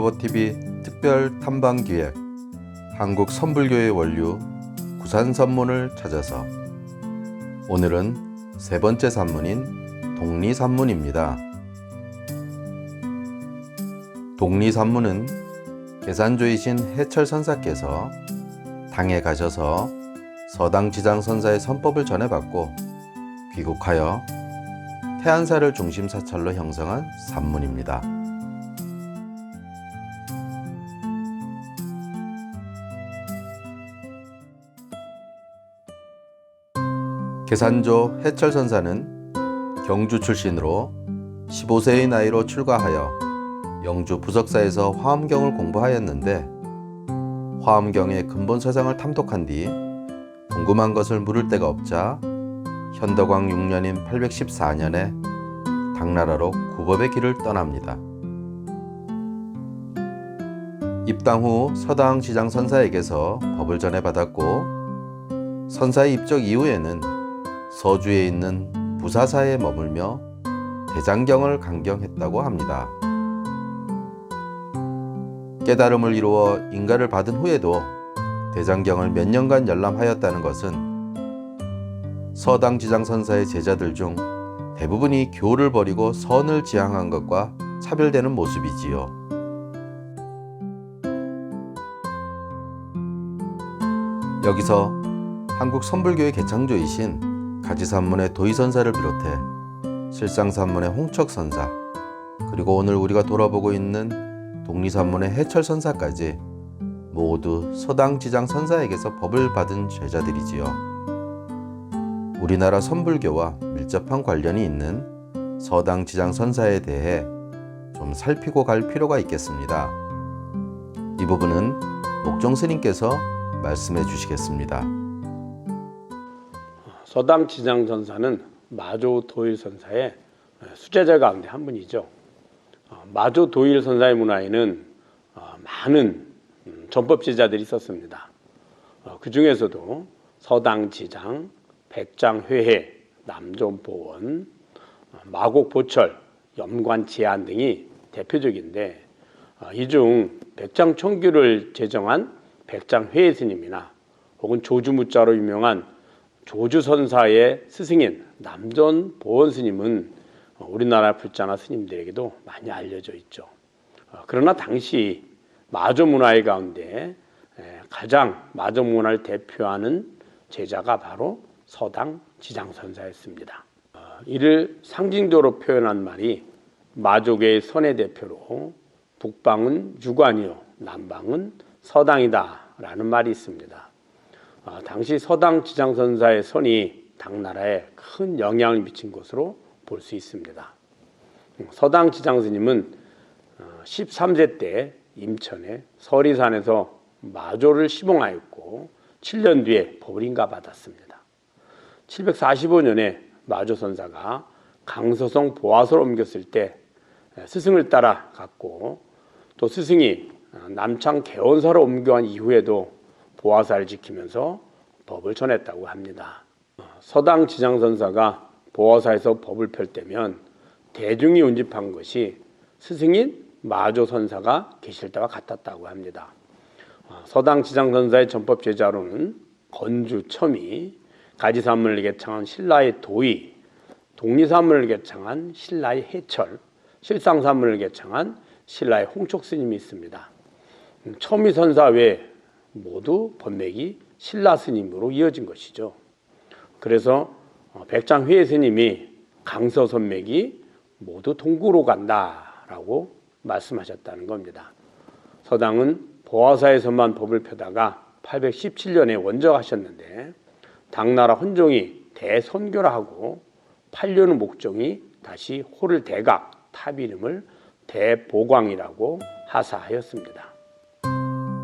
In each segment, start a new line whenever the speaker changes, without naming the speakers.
서울바보TV 특별 탐방 기획 한국 선불교의 원류 구산 선문을 찾아서 오늘은 세 번째 산문인 독리산문입니다. 독리산문은 계산조이신 해철 선사께서 당에 가셔서 서당 지장 선사의 선법을 전해받고 귀국하여 태안사를 중심 사찰로 형성한 산문입니다. 계산조 해철 선사는 경주 출신으로 15세의 나이로 출가하여 영주 부석사에서 화엄경을 공부하였는데 화엄경의 근본 사상을 탐독한 뒤 궁금한 것을 물을 데가 없자 현덕왕 6년인 814년에 당나라로 구법의 길을 떠납니다. 입당 후 서당 지장 선사에게서 법을 전해받았고 선사의 입적 이후에는 서주에 있는 부사사에 머물며 대장경을 강경했다고 합니다. 깨달음을 이루어 인가를 받은 후에도 대장경을 몇 년간 열람하였다는 것은 서당 지장 선사의 제자들 중 대부분이 교를 버리고 선을 지향한 것과 차별되는 모습이지요. 여기서 한국 선불교의 개창조이신 가지산문의 도의선사를 비롯해 실상산문의 홍척선사 그리고 오늘 우리가 돌아보고 있는 독리산문의 해철선사까지 모두 서당지장 선사에게서 법을 받은 제자들이지요. 우리나라 선불교와 밀접한 관련이 있는 서당지장 선사에 대해 좀 살피고 갈 필요가 있겠습니다. 이 부분은 목정 스님께서 말씀해 주시겠습니다.
서당 지장 전사는 마조 도일 선사의 수제자 가운데 한 분이죠. 어, 마조 도일 선사의 문화에는 어, 많은 음, 전법 제자들이 있었습니다. 어, 그 중에서도 서당 지장, 백장 회해, 남존 보원, 마곡 보철, 염관 제안 등이 대표적인데 이 중 백장 청규를 제정한 백장 회해 스님이나 혹은 조주무자로 유명한 조주선사의 스승인 남전 보원 스님은 우리나라 불자나 스님들에게도 많이 알려져 있죠. 어, 그러나 당시 마조 문화의 가운데 가장 마조 문화를 대표하는 제자가 바로 서당 지장선사였습니다. 어, 이를 상징적으로 표현한 말이 마족의 선의 대표로 북방은 유관이요 남방은 서당이다라는 말이 있습니다. 어, 당시 서당 지장선사의 선이 당나라에 큰 영향을 미친 것으로 볼 수 있습니다. 음, 서당 지장스님은 13세 때 임천에 서리산에서 마조를 시봉하였고 7년 뒤에 법을 인가 받았습니다. 745년에 마조 선사가 강서성 보화소로 옮겼을 때 스승을 따라 갔고 또 스승이 어, 남창 개원사로 옮겨간 이후에도 보화사를 지키면서 법을 전했다고 합니다. 어, 서당 지장선사가 보화사에서 법을 펼 때면 대중이 운집한 것이 스승인 마조선사가 계실 때와 같았다고 합니다. 어, 서당 지장선사의 전법 제자로는 건주 첨이, 가지산문을 개창한 신라의 도의, 독리산문을 개창한 신라의 해철, 실상산문을 개창한 신라의 홍촉 스님이 있습니다. 음, 첨이 선사 외 모두 법맥이 신라 스님으로 이어진 것이죠. 그래서 어, 백장 회의 스님이 강서 선맥이 모두 동구로 간다라고 말씀하셨다는 겁니다. 서당은 보화사에서만 법을 펴다가 817년에 원적하셨는데 당나라 헌종이 대선교라 하고 8년 목종이 다시 호를 대각 탑 이름을 대보광이라고 하사하였습니다.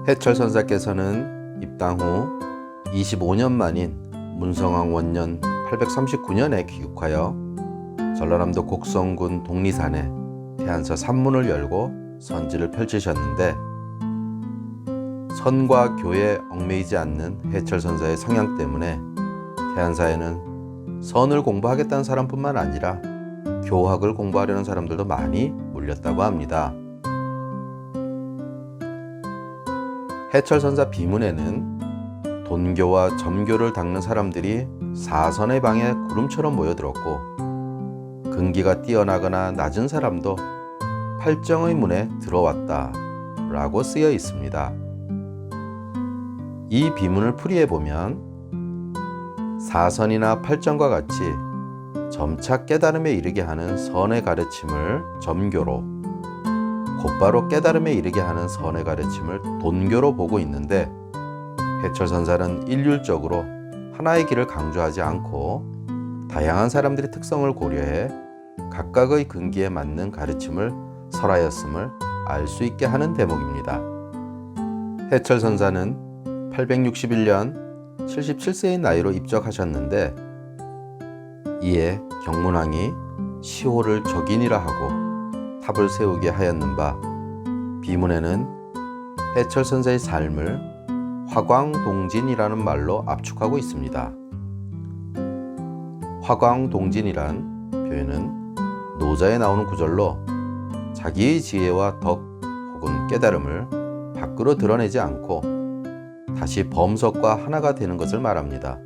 해철 선사께서는 입당 후 25년 만인 문성왕 원년 839년에 귀국하여 전라남도 곡성군 독리산에 태안서 산문을 열고 선지를 펼치셨는데 선과 교에 얽매이지 않는 해철 선사의 성향 때문에 태안사에는 선을 공부하겠다는 사람뿐만 아니라 교학을 공부하려는 사람들도 많이 몰렸다고 합니다. 해철 선사 비문에는 돈교와 점교를 닦는 사람들이 사선의 방에 구름처럼 모여들었고 근기가 뛰어나거나 낮은 사람도 팔정의 문에 들어왔다 라고 쓰여 있습니다. 이 비문을 풀이해 보면 사선이나 팔정과 같이 점차 깨달음에 이르게 하는 선의 가르침을 점교로 곧바로 깨달음에 이르게 하는 선의 가르침을 돈교로 보고 있는데 해철 선사는 일률적으로 하나의 길을 강조하지 않고 다양한 사람들의 특성을 고려해 각각의 근기에 맞는 가르침을 설하였음을 알 수 있게 하는 대목입니다. 해철 선사는 861년 77세의 나이로 입적하셨는데 이에 경문왕이 시호를 적인이라 하고 탑을 세우게 하였는 바 비문에는 해철 선사의 삶을 화광동진이라는 말로 압축하고 있습니다. 화광동진이란 표현은 노자에 나오는 구절로 자기의 지혜와 덕 혹은 깨달음을 밖으로 드러내지 않고 다시 범석과 하나가 되는 것을 말합니다.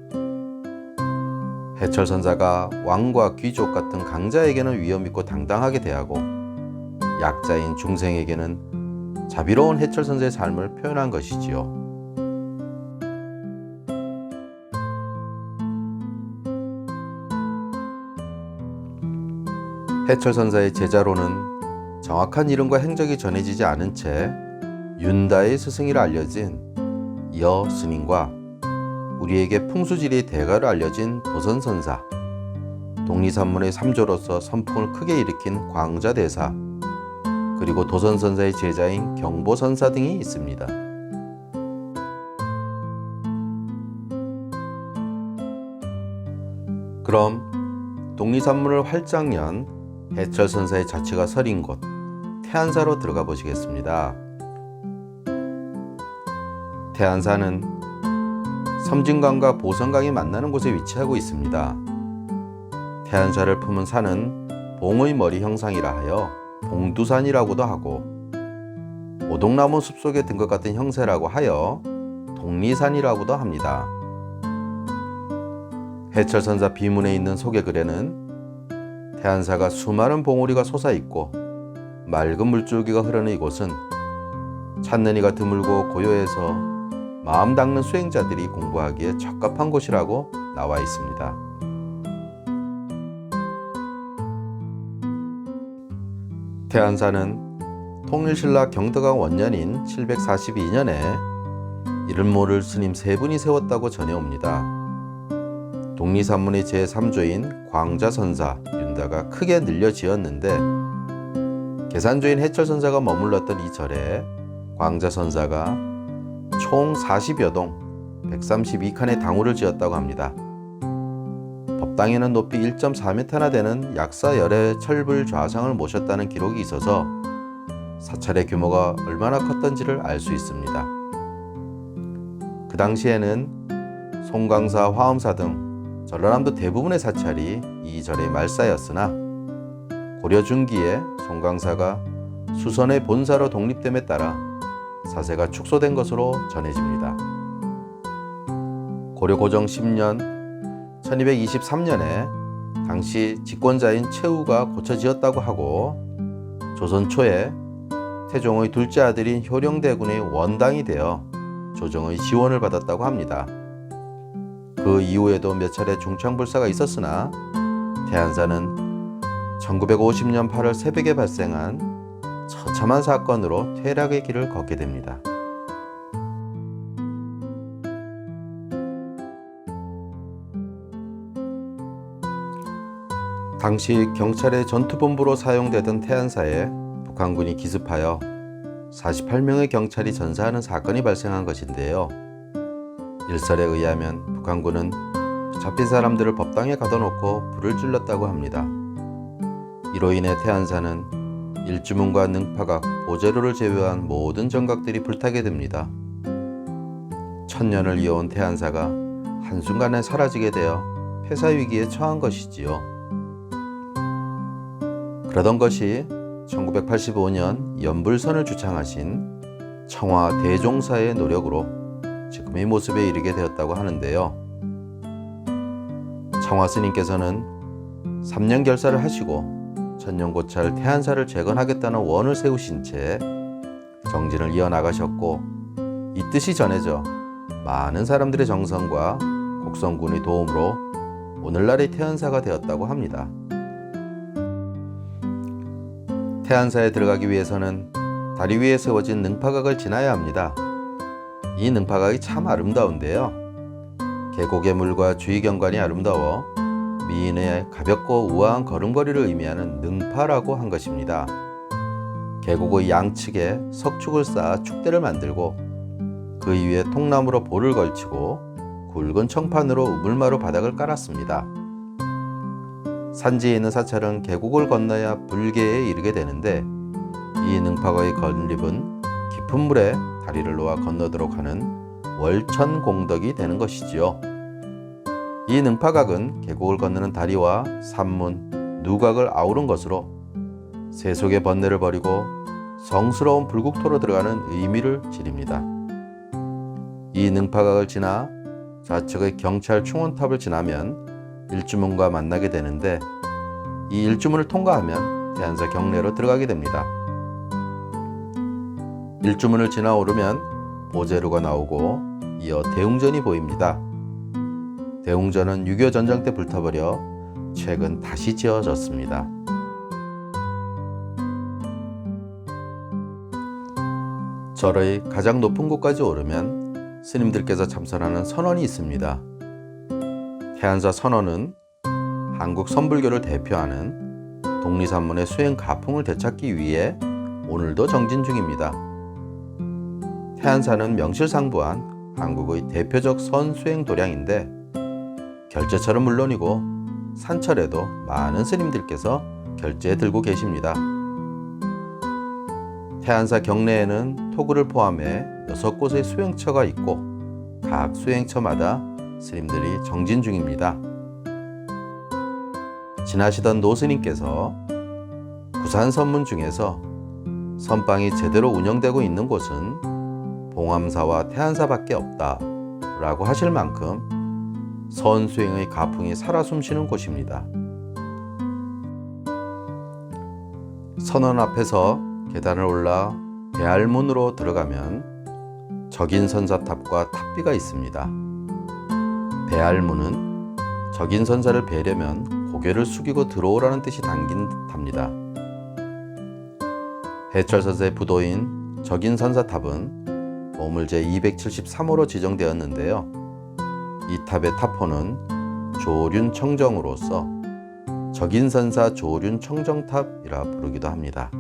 해철 선사가 왕과 귀족 같은 강자에게는 위험 있고 당당하게 대하고 약자인 중생에게는 자비로운 해철 선사의 삶을 표현한 것이지요. 해철 선사의 제자로는 정확한 이름과 행적이 전해지지 않은 채 윤다의 스승이라 알려진 여 스님과 우리에게 풍수지리의 대가로 알려진 도선선사, 독리산문의 삼조로서 선풍을 크게 일으킨 광자대사, 그리고 도선선사의 제자인 경보선사 등이 있습니다. 그럼 독리산문을 활짝 연 해철선사의 자취가 서린 곳 태안사로 들어가 보시겠습니다. 태안사는 섬진강과 보성강이 만나는 곳에 위치하고 있습니다. 태안사를 품은 산은 봉의 머리 형상이라 하여 봉두산이라고도 하고 오동나무 숲속에 든 것 같은 형세라고 하여 독리산이라고도 합니다. 해철선사 비문에 있는 소개 글에는 태안사가 수많은 봉우리가 솟아있고 맑은 물줄기가 흐르는 이곳은 찾는 이가 드물고 고요해서 마음 닦는 수행자들이 공부하기에 적합한 곳이라고 나와 있습니다. 태안사는 통일신라 경덕왕 원년인 742년에 이름 모를 스님 세 분이 세웠다고 전해옵니다. 독리산문의 제3조인 광자선사 윤다가 크게 늘려 지었는데 계산조인 해철선사가 머물렀던 이 절에 광자선사가 총 40여 동 132칸의 당우를 지었다고 합니다. 법당에는 높이 1.4m나 되는 약사 열의 철불 좌상을 모셨다는 기록이 있어서 사찰의 규모가 얼마나 컸던지를 알 수 있습니다. 그 당시에는 송광사, 화엄사 등 전라남도 대부분의 사찰이 이 절의 말사였으나 고려 중기에 송광사가 수선의 본사로 독립됨에 따라 사세가 축소된 것으로 전해집니다. 고려 고정 10년 1223년에 당시 집권자인 최우가 고쳐 지었다고 하고 조선 초에 태종의 둘째 아들인 효령대군의 원당이 되어 조정의 지원을 받았다고 합니다. 그 이후에도 몇 차례 중창불사가 있었으나 태안사는 1950년 8월 새벽에 발생한 처참한 사건으로 퇴락의 길을 걷게 됩니다. 당시 경찰의 전투본부로 사용되던 태안사에 북한군이 기습하여 48명의 경찰이 전사하는 사건이 발생한 것인데요. 일설에 의하면 북한군은 잡힌 사람들을 법당에 가둬놓고 불을 질렀다고 합니다. 이로 인해 태안사는 일주문과 능파각, 보제로를 제외한 모든 정각들이 불타게 됩니다. 천년을 이어온 태안사가 한순간에 사라지게 되어 폐사 위기에 처한 것이지요. 그러던 것이 1985년 연불선을 주창하신 청와 대종사의 노력으로 지금의 모습에 이르게 되었다고 하는데요. 청화 스님께서는 3년 결사를 하시고 천년고찰 태안사를 재건하겠다는 원을 세우신 채 정진을 이어나가셨고 이 뜻이 전해져 많은 사람들의 정성과 곡성군의 도움으로 오늘날의 태안사가 되었다고 합니다. 태안사에 들어가기 위해서는 다리 위에 세워진 능파각을 지나야 합니다. 이 능파각이 참 아름다운데요. 계곡의 물과 주위 경관이 아름다워 미인의 가볍고 우아한 걸음걸이를 의미하는 능파라고 한 것입니다. 계곡의 양측에 석축을 쌓아 축대를 만들고 그 위에 통나무로 볼을 걸치고 굵은 청판으로 우물마루 바닥을 깔았습니다. 산지에 있는 사찰은 계곡을 건너야 불계에 이르게 되는데 이 능파가의 건립은 깊은 물에 다리를 놓아 건너도록 하는 월천 공덕이 되는 것이지요. 이 능파각은 계곡을 건너는 다리와 산문, 누각을 아우른 것으로 세속의 번뇌를 버리고 성스러운 불국토로 들어가는 의미를 지립니다. 이 능파각을 지나 좌측의 경찰 충원탑을 지나면 일주문과 만나게 되는데 이 일주문을 통과하면 대한사 경내로 들어가게 됩니다. 일주문을 지나 오르면 보제루가 나오고 이어 대웅전이 보입니다. 대웅전은 6.25 전쟁 때 불타버려 최근 다시 지어졌습니다. 절의 가장 높은 곳까지 오르면 스님들께서 참선하는 선원이 있습니다. 태안사 선원은 한국 선불교를 대표하는 독리산문의 수행 가풍을 되찾기 위해 오늘도 정진 중입니다. 태안사는 명실상부한 한국의 대표적 선수행 도량인데 결제철은 물론이고 산철에도 많은 스님들께서 결제 들고 계십니다. 태안사 경내에는 토구를 포함해 여섯 곳의 수행처가 있고 각 수행처마다 스님들이 정진 중입니다. 지나시던 노스님께서 구산 선문 중에서 선방이 제대로 운영되고 있는 곳은 봉암사와 태안사밖에 없다 라고 하실 만큼 선수행의 가풍이 살아 숨쉬는 곳입니다. 선원 앞에서 계단을 올라 배알문으로 들어가면 적인 선사탑과 탑비가 있습니다. 배알문은 적인 선사를 뵈려면 고개를 숙이고 들어오라는 뜻이 담긴 듯합니다. 해철 선사의 부도인 적인 선사탑은 보물 제273호로 지정되었는데요. 이 탑의 탑호는 조륜 청정으로서 적인 선사 조륜 청정탑이라 부르기도 합니다.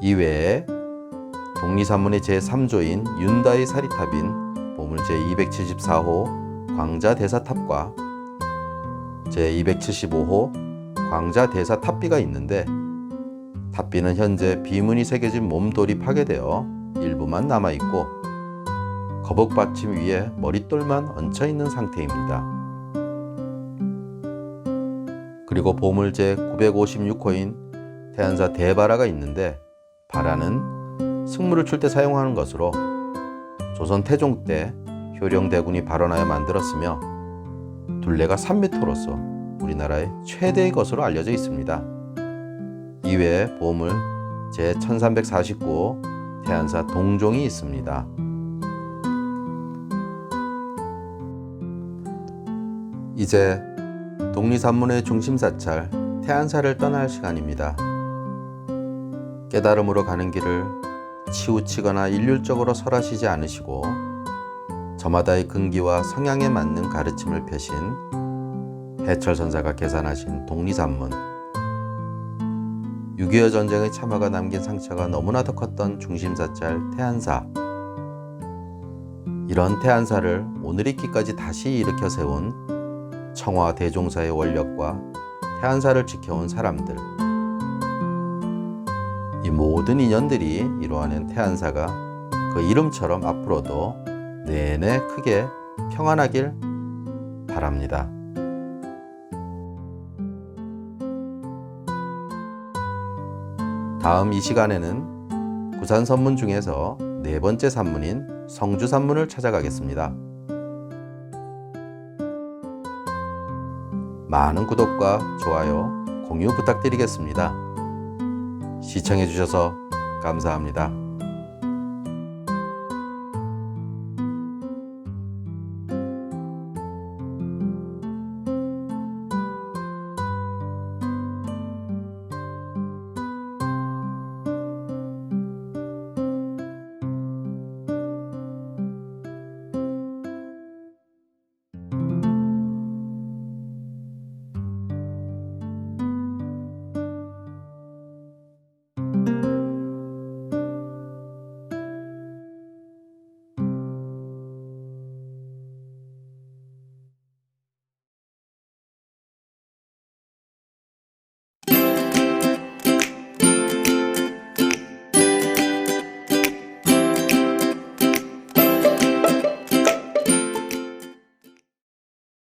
이외에 독리산문의 제3조인 윤다의 사리탑인 보물 제274호 광자대사탑과 제275호 광자대사탑비가 있는데 탑비는 현재 비문이 새겨진 몸돌이 파괴되어 일부만 남아있고 거북 받침 위에 머릿돌만 얹혀 있는 상태입니다. 그리고 보물제 956호인 태안사 대바라가 있는데 바라는 승무를 출 때 사용하는 것으로 조선 태종 때 효령대군이 발원하여 만들었으며 둘레가 3m로서 우리나라의 최대의 것으로 알려져 있습니다. 이외에 보물 제1349호 태안사 동종이 있습니다. 이제 독리산문의 중심사찰 태안사를 떠날 시간입니다. 깨달음으로 가는 길을 치우치거나 일률적으로 설하시지 않으시고 저마다의 근기와 성향에 맞는 가르침을 펴신 해철 선사가 계산하신 독리산문. 6.25 전쟁의 참화가 남긴 상처가 너무나도 컸던 중심사찰 태안사. 이런 태안사를 오늘 있기까지 다시 일으켜 세운 청와 대종사의 원력과 태안사를 지켜온 사람들 이 모든 인연들이 이루어낸 태안사가 그 이름처럼 앞으로도 내내 크게 평안하길 바랍니다. 다음 이 시간에는 구산 선문 중에서 네 번째 산문인 성주 산문을 찾아가겠습니다. 많은 구독과 좋아요, 공유 부탁드리겠습니다. 시청해주셔서 감사합니다.